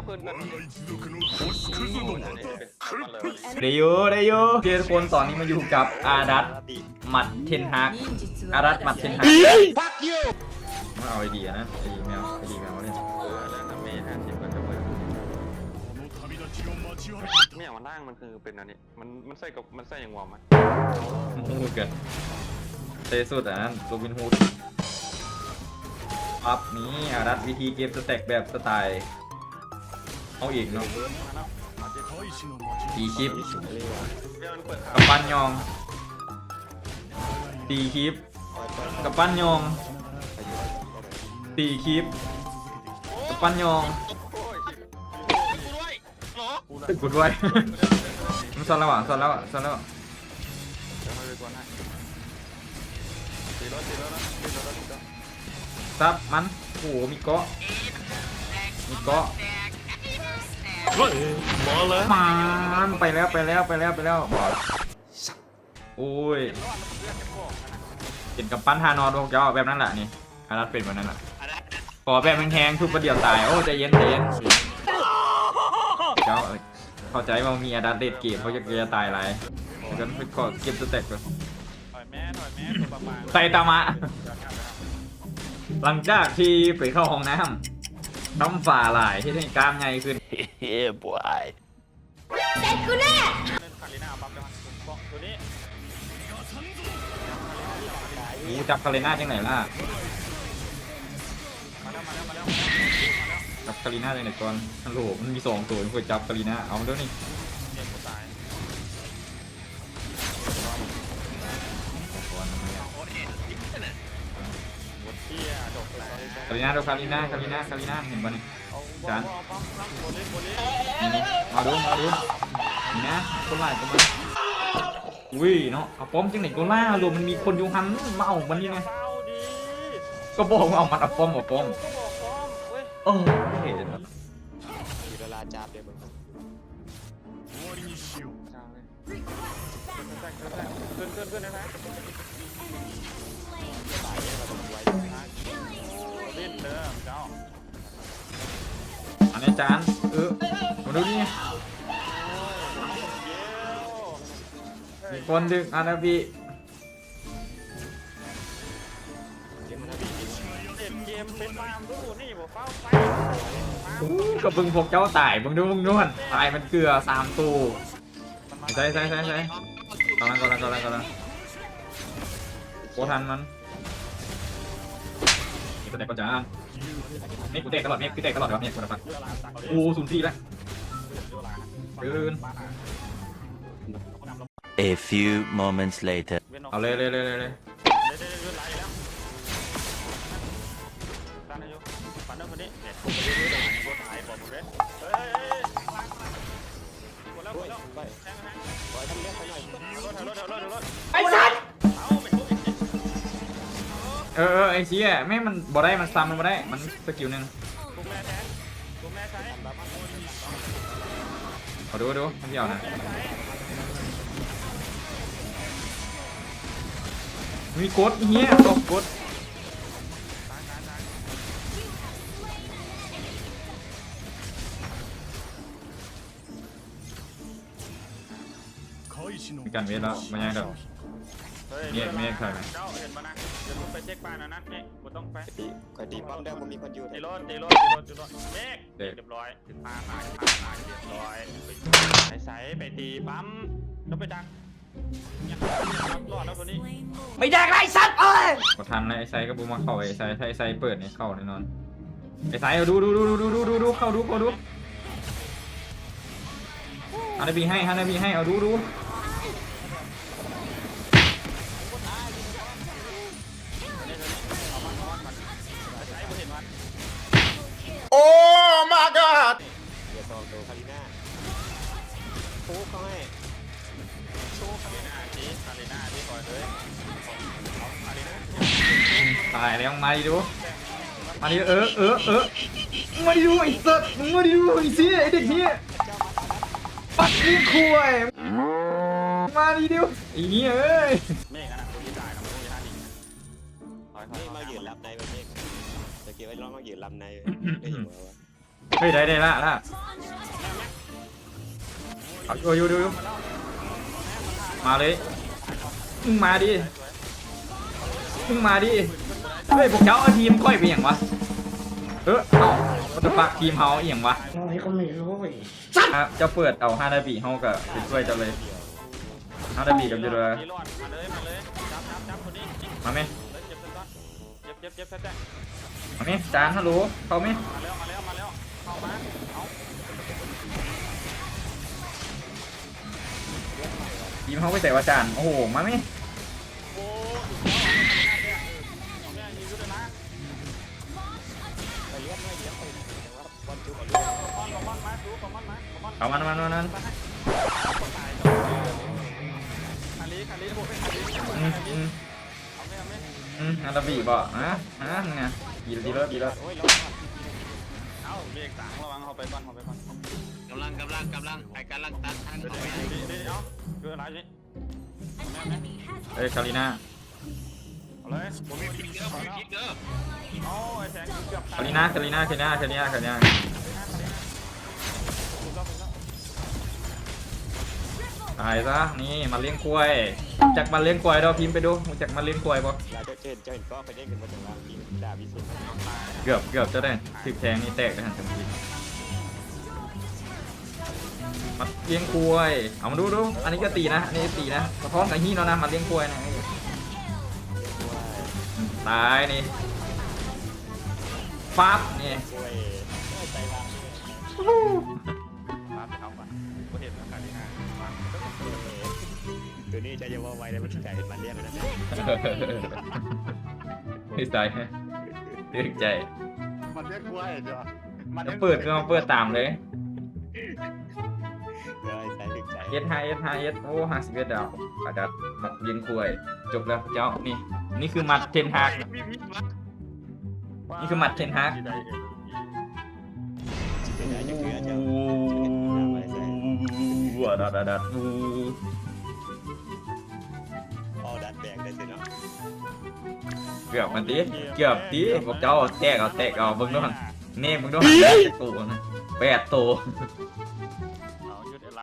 าขึ้นกันเรโยเรโยเจอคนตอนนี้มาอยู่กับอารัตมัดเทนฮักอารัตมัดเทนฮักมาเอาไอเดียนะไอเดียแมวไอเดียแมวเนี่ยเนี่ยมานั่งมันคือเป็นอันนี้มันมันใส่กับมันใส่อย่างวอมไหมฮูดกันเตะสุดอะนั่นโรบินฮูดปั๊บนี้อารัตวิธีเกมสเต็กแบบสไตล์ เอาอีกเนาะตีคลิปกับปั้นยองตีคลิปกับปั้นยองตีคลิปกับปั้นยองกูด้วยมันซ้อนแล้วอะซ้อนแล้วอะซ้อนแล้วอะซับมันโอ้โหมีเกาะมีเกาะ มาแล้วมันไปแล้วไปแล้วไปแล้วไปแล้วบอกโอ้ยเป็นกับปั้นฮานอนโดนเจ้าแบบนั้นแหละนี่อารัดเป็นแบบนั้นแหละขอแบบแห้งๆทุบประเดี๋ยวตายโอ้ใจเย็นใจเย็นเจ้าเข้าใจว่ามีอาดัตเดดเกมเขาจะจะตายอะไรงั้นไปขอเก็บสเต็กก่อนถอยแม่ถอยแม่ตัวประมาณไซตามะ หลังจากที่ไปเข้าห้องน้ำทำฝ่าหลายที่ให้กล้ามใหญ่ขึ้น Yeah, boy. เล่นคาริน่าปั๊บได้มั้ยตัวนี้กูจับคาเรน่าจังไหนล่ะ มาแล้วมาแล้วมาแล้วจับคาริน่าจังไหนก่อนฮัลโหลมันมีสองตัวควรจับคาริน่าเอาเดี๋ยวนี้เกมกูตายหมดเที่ยจบแล้วคาริน่าดูคาริน่าคาริน่าคาริน่าเห็นป่ะนี่เอาบอ จานมาดูมาดูนี่นะคนไล่กันมาวิ่ยเนาะเอาป้อมจังไหนก็ล่าลมมันมีคนอยู่หันมาเอามันนี่ไงก็บอกว่าเอามันเอาป้อมเอาป้อมเออเห็นแล้วเวลาจับเดี๋ยวมึงเลยขึ้นนะฮะ จานเออมาดูนี่มีคนดึงอันนะพี่เดี๋ยวมันจะบีเกมเป็นมามดูนี่บอกเฝ้าไปก็บึงพวกเจ้าตายบึงดูบึงนวลตายมันเกลือสามตัวใส่ใส่ใส่ใส่กำลังกำลังกำลังกำลังโคทันมันตัวแตกก็จา นนี่กูเตะตลอดนี่กูเตะตลอดครับเนี่ยคนละฝั่งโอ้ศูนย์สี่แล้วเดิน A few moments later. เอาเลยเลยเลยเลยเลยเดี๋ยวเดี๋ยวเดี๋ยวไหลแล้วตานายกปันเนอร์คนนี้เด็ดผมไปเรื่อยๆเลยบัวถ่ายบอกผมเลยเฮ้ยเฮ้ยล้างล้างกดแล้วกดแล้วแทงแทงปล่อยทำเล็กไปหน่อยรถรถรถรถรถไอ้สัตว์ เออเออไอ้เชียแม่มันบ่ได้มันซ้ำมันบ่ได้มันสกิลหนึ่งขอดูดูท่านเดียวนะมีกดเฮียตกกดมีการเวทแล้วมันยังเด้อ ฮ้ยเมียเมียใครไหม เจ้าเห็นปะนะเดี๋ยวมึงไปเช็คบ้านนะนะนี่กูต้องไปตีคอยตีป้อมได้ผมมีคนอยู่ตีแต่รถตีรถตีรถตีรถเมฆเรียบร้อยติดตาหายตาหายเรียบร้อยไปใส่ไปตีปั๊มแล้วไปดักยังรอดแล้วคนนี้ ไม่แดกไรสัตว์เอ้ยกดทันเลยไอ้ไซก็บูมาเข้าไอ้ไซถ้าไอ้ไซเปิดเนี่ยเข้าแน่นอนไอ้ไซเอาดูดูดูดูดูดูดูเข้าดูเข้าดูฮันนาบีให้ฮันนาบีให้เอาดูดู โค้เขาให้คาริน่าทีคาริน่าที่ก่อนเลยเอาคาริน่าตายแล้วมาดิดูมาดิเออเออเออมาดิดูไอ้สัตว์มึงมาดิดูไอ้เสียไอ้เด็กเนี้ยปัดนี่คุยมาดิดูไอ้เนี้ยเอ้ยเมฆนะตัวที่ตายนะมันต้องยี่ห้าดีถอยถอยนี่มายืนรับในประเทศจะเก็บไว้ร้องมายืนรับในได้ยินไหมวะเฮ้ยได้ได้ละละ เอาอยู่อยู่อยู่มาเลยมึงมาดิมึงมาดิเฮ้ยพวกเจ้าเอาทีมค่อยไปอย่างวะเออเอาวัตปักทีมเฮาอหย่างวะโอ้ยก็ไม่รู้เว้ยอะจะเปิดเอาฮานาบิเฮากับไปช่วยเจ้าเลยฮานาบิกับยูโรรอดมาเลยมาเลยจับจับจับคนนี้ยิงมาไหมเลยเจ็บเจ็บเจ็บเจ็บเจ็บเจ็บเจ็บมาไหมจานฮัลโหลเข้าไหมมาแล้วมาแล้วมาแล้วเข้ามาเอา ทีมเฮาไปใส่ว่าจานโอ้โห มาไหมโอ้แม่ยิงด้วยนะไปเลี้ยงไม่เลี้ยงไปแต่ว่าบอลจุ๊บไปคอมมอนมาดูคอมมอนมาคอมมอนเอามันมันมันมันตายคาลีคาลีโอ้ยคาลีอืมอืมอาไม่เอาไม่อืมฮานาบิบ่ฮะฮะไงดีดีแล้วดีแล้วโอ้ยเราเอาเบรกสางระวังเขาไปก่อนเขาไปก่อนกำลังกำลังกำลังไอ้กำลังตัดทันเดี๋ยวเอาไปเดี๋ยวเดี๋ยวเอาเกิดอะไรนี่เอ้ยคาริน่าเอาเลยผมมีพิกเกอร์ผมมีพิกเกอร์เอาไอ้แสงเกือบคาริน่าคาริน่าคาริน่าคาริน่าคาริน่า ตายซะนี่มาเลี้ยงกล้วยรู้จักมาเลี้ยงกล้วยเราพิมพ์ไปดูรู้จักมาเลี้ยงกล้วยบ่เราจะเชิญเจ้าเห็นก็ไปเด้งกันมาจากล่างทีมดาวิสุทธิ์เกือบเกือบจะได้ถึกแทงนี่แตกได้ทันทีมาเลี้ยงกล้วยเอามาดูดูอันนี้ก็ตีนะอันนี้ตีนะสะท้อนกับฮี้เนาะนะมาเลี้ยงกล้วยนะตายนี่ปั๊บนี่ ตัวนี้ใจจะว่าไวเลยมันใจมันเลี้ยงนะไม่ใส่ตื่นใจมันเรียกว่าไอ้เจ้าจะเปิดก็มาเปิดตามเลยเลยใจถึงใจ S 5 S 5 S โอ้ห้าสิบเอ็ดดาวอาดัดมัดเลี้ยงกล้วย จบแล้วเจ้านี่ นี่คือมัดเทนฮากมีพิษวะนี่คือหมัดเทนฮากเป็นได้จะคือเจ้าอู้ดัดดัดดัดอู้พอ ดัดแบกได้สิเนาะเกือบมันดิเกือบดิพวกเจ้าเอาแตกเอาแตกเอาเบิ่งด้วยเน่มึงด้วยตัวนะแปดตัว